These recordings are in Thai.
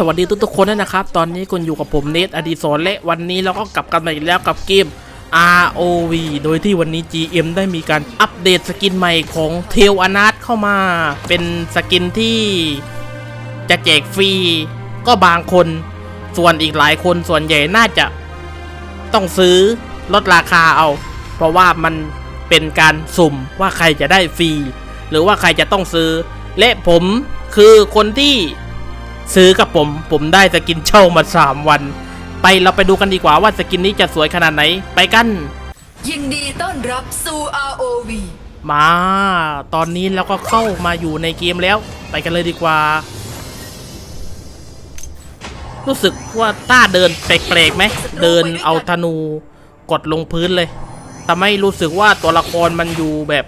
สวัสดีทุกๆคนด้วยนะครับ ตอนนี้คุณอยู่กับผมเนทอดีศรและวันนี้เราก็กลับกันมาอีกแล้วกับเกม ROV โดยที่วันนี้ GM ได้มีการอัปเดตสกินใหม่ของเทลอนา t เข้ามา เป็นสกินที่จะแจกฟรีก็บางคน ส่วนอีกหลายคนส่วนใหญ่น่าจะต้องซื้อลดราคาเอา เพราะว่ามันเป็นการสุ่มว่าใครจะได้ฟรี หรือว่าใครจะต้องซื้อ และผมคือคนที่ ซื้อกับผม ผมได้สกินเช่ามา 3 วัน ไปเราไปดูกันดีกว่าว่าสกินนี้จะสวยขนาดไหน ไปกัน ยินดีต้อนรับสู่ ROV มา ตอนนี้เราก็เข้ามาอยู่ในเกมแล้ว ไปกันเลยดีกว่า รู้สึกว่าต้าเดินแปลกๆไหม เดินเอาธนูกดลงพื้นเลยทำให้รู้สึกว่าตัวละครมันอยู่แบบ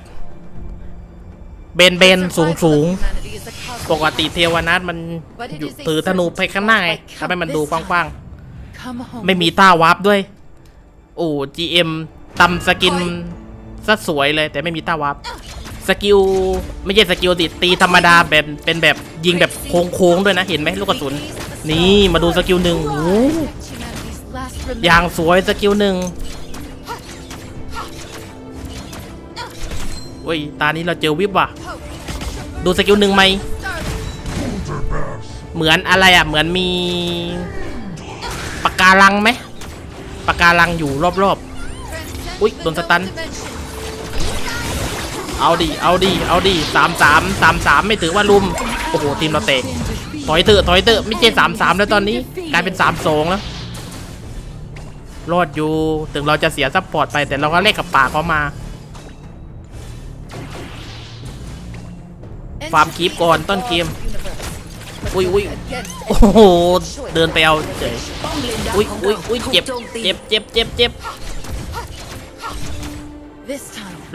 เบนเบนสูงสูงๆ ปกติเทวนาทมันอยู่ถือธนูไปข้างหน้าไงทำให้มันดูกว้างๆ ไม่มีต้าวาร์ปด้วย โอ้ GM ตำสกินซะสวยเลย แต่ไม่มีต้าวาร์ปสกิลไม่ใช่สกิลติตีธรรมดาแบบเป็นแบบยิงแบบโค้งๆด้วยนะเห็นไหมลูกกระสุน นี่มาดูสกิลหนึ่งโอ้อย่างสวยสกิลหนึ่งโอ้ยตานี้เราเจอวิบว่ะ ดูสกิลหนึ่งไหมเหมือนอะไรอะ เหมือนมีปากการังไหมปากการังอยู่รอบๆ อุ๊ยโดนสตัน เอาดิ เอาดิ เอาดิสามสามสามสามไม่ถือว่าลุม โอ้โห ทีมเราเตะ ถอยเถอะถอยเถอะไม่ใช่สามสามแล้วตอนนี้ กลายเป็นสามสองแล้ว รอดอยู่ ถึงเราจะเสียซัพพอร์ตไปแต่เราก็เล่นกับป่าเขามา ฟาร์มคีปก่อนต้นเกมอุ้ยอุ้ยโอ้โหเดินไปเอาเฉยป้อมเลนดาอุ้ยอุ้ยอุ้ยเจ็บเจ็บเจ็บเจ็บเจ็บ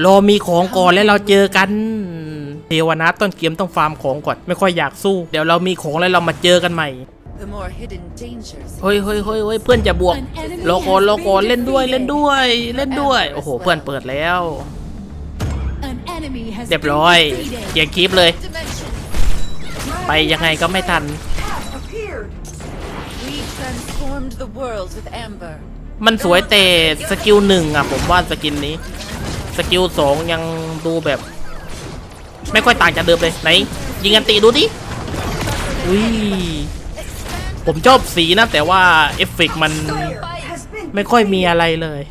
รอมีของก่อนแล้วเราเจอกันเทวนาต้นเกมต้องฟาร์มของก่อนไม่ค่อยอยากสู้เดี๋ยวเรามีของแล้วเรามาเจอกันใหม่เฮ้ยเฮ้ยเฮ้ยเฮ้ยเพื่อนจะบวกโลโกนโลโกนเล่นด้วยเล่นด้วย เล่นด้วย โอ้โห เพื่อนเปิดแล้ว เรียบร้อยเกียร์คลิปเลย ไปยังไงก็ไม่ทัน มันสวยแต่สกิลหนึ่งอะผมว่าสกินนี้ สกิลสองยังดูแบบ ไม่ค่อยต่างจากเดิมเลยไหน ยิงกันตีดูดิอุ้ยผมชอบสีนะแต่ว่าเอฟเฟกต์มันไม่ค่อยมีอะไรเลย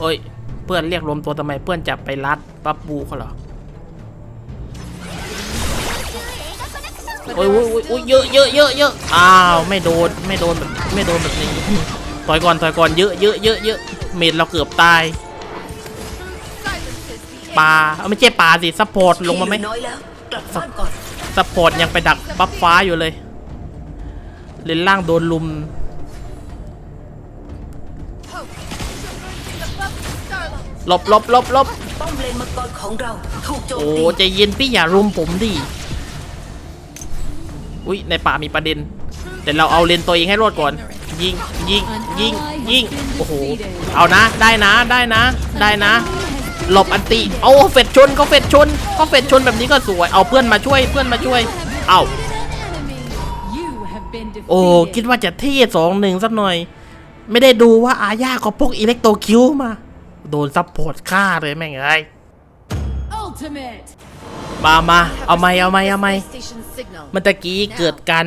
เอ้ย เพื่อนเรียกรวมตัวทำไมเพื่อนจะไปรัดปับบูเขาเหรอโอ้ยโอ้ยโอ้ยโอ้ยเยอะเยอะเยอะเยอะอ้าวไม่โดนไม่โดนแบบไม่โดนแบบนี้ถอยก่อนถอยก่อนเยอะเยอะเยอะเยอะเมดเราเกือบตายปลาเอาไม่ใช่ปลาสิซัพพอร์ตลงมาไหมน้อยแล้วกลับบ้านก่อนซัพพอร์ตยังไปดักบัฟฟ้าอยู่เลยเลนล่างโดนลุม หลบหลบหลบหลบป้อมเลนมังกรของเราถูกโจมโอ้ตีใจเย็นพี่อย่ารุมผมดิอุ้ยในป่ามีประเด็น แต่เราเอาเลนตัวเองให้รอดก่อน ยิงยิงยิงยิงโอ้โหเอานะได้นะได้นะ ได้นะ หลบอันติเอาเฟดชนเขาเฟดชนเขาเฟดชนแบบนี้ก็สวย เอาเพื่อนมาช่วยเพื่อนมาช่วย เอาโอ้คิดว่าจะเท่สองหนึ่งสักหน่อย ไม่ได้ดูว่าอาญาเขาพกอิเล็กโตรคิวมา โดนซับพอร์ตฆ่าเลยแม่งเอ้ยมามาเอาไหมเอาไหมเอาไหม Station signal เมื่อตะกี้เกิดการ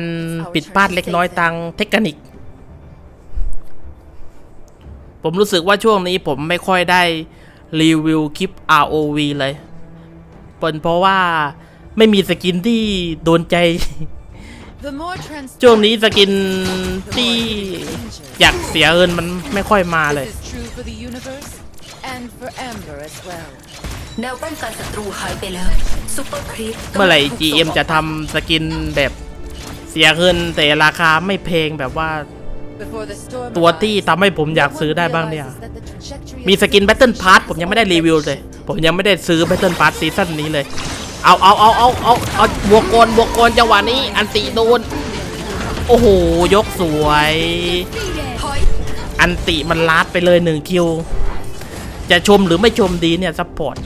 ผิดพลาดเล็กน้อยทางเทคนิค ผมรู้สึกว่าช่วงนี้ผมไม่ค่อยได้รีวิวคลิป ROV เลยเป็นเพราะว่าไม่มีสกินที่โดนใจ The more transparent ช่วงนี้สกินที่อยากเสียเงินมันไม่ค่อยมาเลย and for amber as well แนวป้องกันศัตรูหายไปแล้วซุปเปอร์ครีปเมื่อไหร่ GM จะทำสกินแบบเสียเงินแต่ราคาไม่แพงแบบว่าตัวที่ทำให้ผมอยากซื้อได้บ้างเนี่ย มีสกิน Battle Pass ผมยังไม่ได้รีวิวเลย ผมยังไม่ได้ซื้อ Battle Pass ซีซั่นนี้เลย เอาเอาเอาเอาเอาเอาบวกกลบวกกลจังหวะนี้ อันติโดน โอ้โห ยกสวย อันติมันลาดไปเลยหนึ่งคิว จะชมหรือไม่ชมดีเนี่ยซัพพอร์ต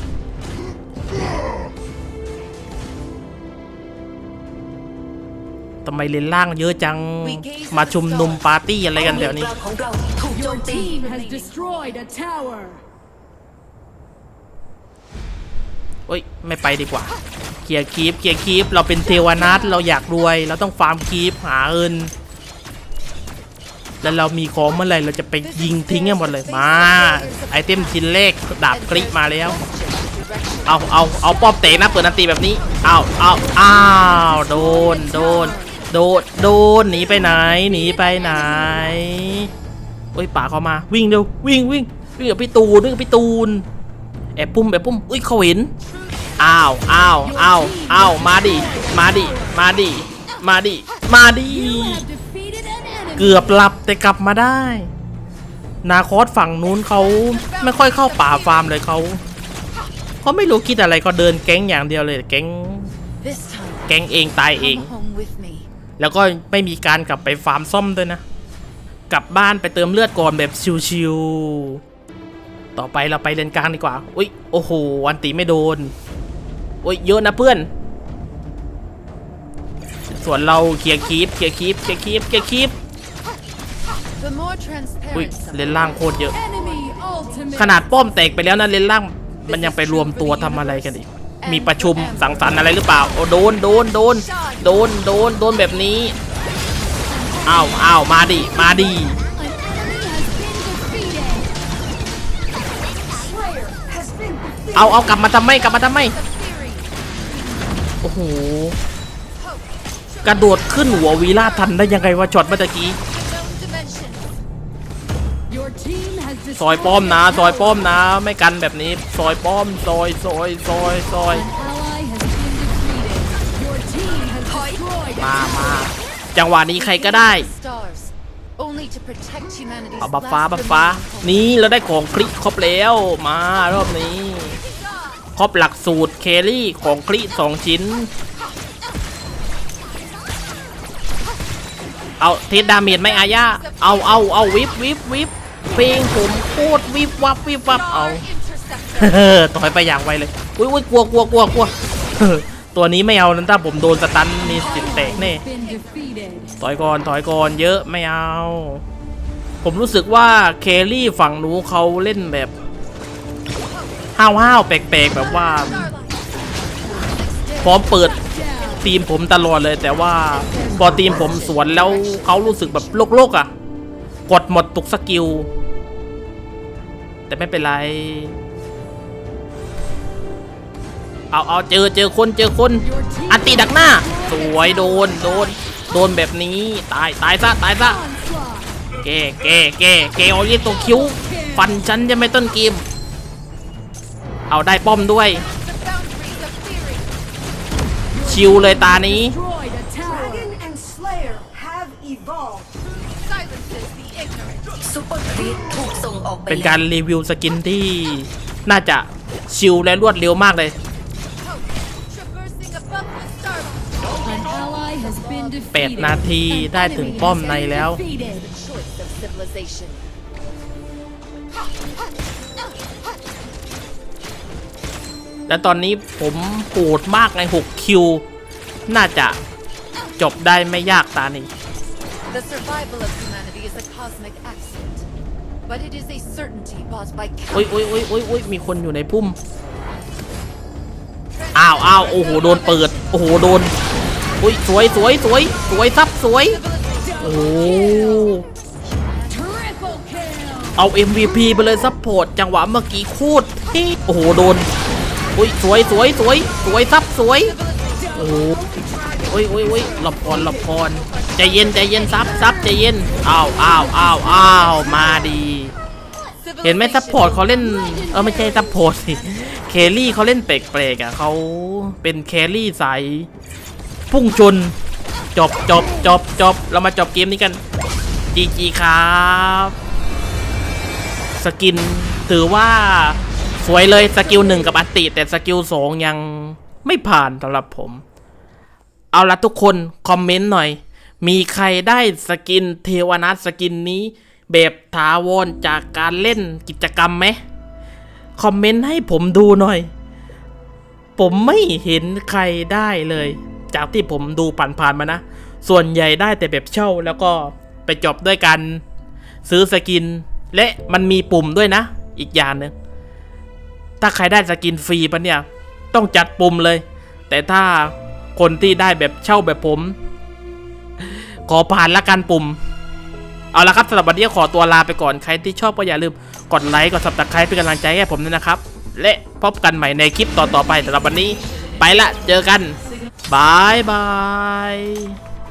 ทำไมเลนล่างเยอะจังมาชุมนุมปาร์ตี้อะไรกันแถวนี้กลางของเราถูกโจ Your มตี team has destroyed a tower. เอ้ย ไม่ไปดีกว่า เคลียร์คีปเคลียร์คีปเราเป็นเทวนัทเราอยากรวย เราต้องฟาร์มคีปหาเงิน แล้วเรามีของเมื่อไหร่เราจะไปยิงทิ้งกันหมดเลยมาไอเทมชิ้นเลขดาบกริมาแล้ว เอาเอาเอาป้อมเตะนะเปิดนันตีแบบนี้เอาเอาอ้าวโดนโดนโดนโดนหนีไปไหนหนีไปไหนโอ้ยป่าเขามาวิ่งเร็ววิ่งวิ่งวิ่งกับพี่ตูนวิ่งกับพี่ตูนแอบปุ้มแอบปุ้มอุ้ยเขาเห็นอ้าวอ้าวอ้าวอ้าวมาดิมาดิมาดิมาดิมาดิ เกือบหลับแต่กลับมาได้ นาคอสฝั่งนู้นเขาไม่ค่อยเข้าป่าฟาร์มเลยเขาเขาไม่รู้คิดอะไรก็เดินแก๊งอย่างเดียวเลยแก๊งแก๊งเองตายเอง แล้วก็ไม่มีการกลับไปฟาร์มซ่อมด้วยนะ กลับบ้านไปเติมเลือดก่อนแบบชิวๆต่อไปเราไปเลนกลางดีกว่าอุ้ยโอ้โหอันตีไม่โดนอุ้ยเยอะนะเพื่อน ส่วนเราเคลียร์คีปเคลียร์คีปเคลียร์คีปเคลียร์คีป The more อุ้ย transparent เลนล่างโคตรเยอะ Enemy ultimate. ขนาดป้อมแตกไปแล้วนะเลนล่างมันยังไปรวมตัวทำอะไรกันอีก มีประชุมสังสรรค์อะไรหรือเปล่า โอ้โดนโดนโดนโดนโดนโดนแบบนี้อ้าวอ้าวมาดิมาดิ An enemy has been defeated. เอาเอากลับมาทำไมกลับมาทำไมโอ้โหกระโดดขึ้นหัววีล่าทันได้ยังไงวะช็อตเมื่อตะกี้ Your team has ซอยป้อมนะ ซอยป้อมนะ ไม่กันแบบนี้ ซอยป้อม ซอยซอยซอยซอยมามาจังหวะนี้ใครก็ได้เอาบัฟฟ้าบัฟฟ้า นี่เราได้ของคลิครบแล้ว มารอบนี้ ครบหลักสูตรเครี่ของคลิสองชิ้น เอาเทสดาเมจไหมอาญาเอาเอาเอาวิบวิบวิบ เพลงผมโคตรวิบวับวิบวับเอาเฮ้อต่อยไปอย่างไวเลยอุ้ยอุ้ยกลัวกลัวกลัวกลัวเฮ้อตัวนี้ไม่เอานั้นถ้าผมโดนสตันนี่สิแตกแน่ Been defeated. ถอยก่อนถอยก่อนเยอะไม่เอา ผมรู้สึกว่าเคลลี่ฝั่งหนูเขาเล่นแบบห้าวห้าวแปลกๆแบบว่า พร้อมเปิดทีมผมตลอดเลย แต่ว่าพอทีมผมสวนแล้วเขารู้สึกแบบโลกๆอะ กดหมดตุกสกิล แต่ไม่เป็นไร เอาเอาเจอเจอคนเจอคนอันตีดักหน้า สวยโดนโดน โดนแบบนี้ ตายตายซะตายซะ onslaught. แกแกแกแกเอาเยี่ตัวคิ้ว ฟันฉันจะไม่ต้นเกม เอาได้ป้อมด้วย ชิวเลยตานี้ เปอร์ครีปถูกส่งออกไปเป็นแล้วการรีวิวสกินที่น่าจะชิวและรวดเร็วมากเลย traversing above the starlight An ally has been defeated. 8นาทีได้ถึงป้อมในแล้ว Defeated. choice of civilization และตอนนี้ผมโหดมากใน 6 คิว น่าจะจบได้ไม่ยากตานี้ but it is a certainty caused by อุ้ย countless อุ้ยอุ้ยอุ้ยอุ้ยมีคนอยู่ในพุ่ม อ้าวอ้าวโอ้โห โดนเปิด โอ้โห โดน อุ้ย สวยสวยสวยสวยซับสวย โอ้โห Triple kill. เอา MVP ไปเลยซัพพอร์ตจังหวะเมื่อกี้โคตรเท่โอ้โห โดน อุ้ย สวยสวยสวยสวยซับสวย โอ้โหอุ้ยอุ้ยอุ้ยหลบก่อนหลบก่อนใจเย็นใจเย็นซับซับใจเย็น อ้าวอ้าวอ้าวอ้าวมาดี เห็นไหมซัพพอร์ตเขาเล่นเออไม่ใช่ซัพพอร์ตสิเคลลี่เขาเล่นแปลกๆอะเขาเป็นแคลรี่สายพุ่งชนจบจบจบจบเรามาจบเกมนี้กันจีจีครับ สกินถือว่าสวยเลยสกิลหนึ่งกับอัตติแต่สกิลสองยังไม่ผ่านสำหรับผม เอาละทุกคน คอมเมนต์หน่อย มีใครได้สกินเทวนัทสกินนี้ แบบถาวรจากการเล่นกิจกรรมไหมคอมเมนต์ให้ผมดูหน่อย ผมไม่เห็นใครได้เลย จากที่ผมดูผ่านๆมานะ ส่วนใหญ่ได้แต่แบบเช่าแล้วก็ไปจบด้วยการซื้อสกิน และมันมีปุ่มด้วยนะ อีกอย่างหนึ่งถ้าใครได้สกินฟรีปะเนี่ย ต้องจัดปุ่มเลย แต่ถ้าคนที่ได้แบบเช่าแบบผม ขอผ่านละกันปุ่ม เอาละครับสำหรับวันนี้ขอตัวลาไปก่อนใครที่ชอบก็อย่าลืมกดไลค์กดซับสไครป์เป็นกำลังใจให้ผมด้วยนะครับ และพบกันใหม่ในคลิปต่อๆไปสำหรับวันนี้ ไปละเจอกันบายบาย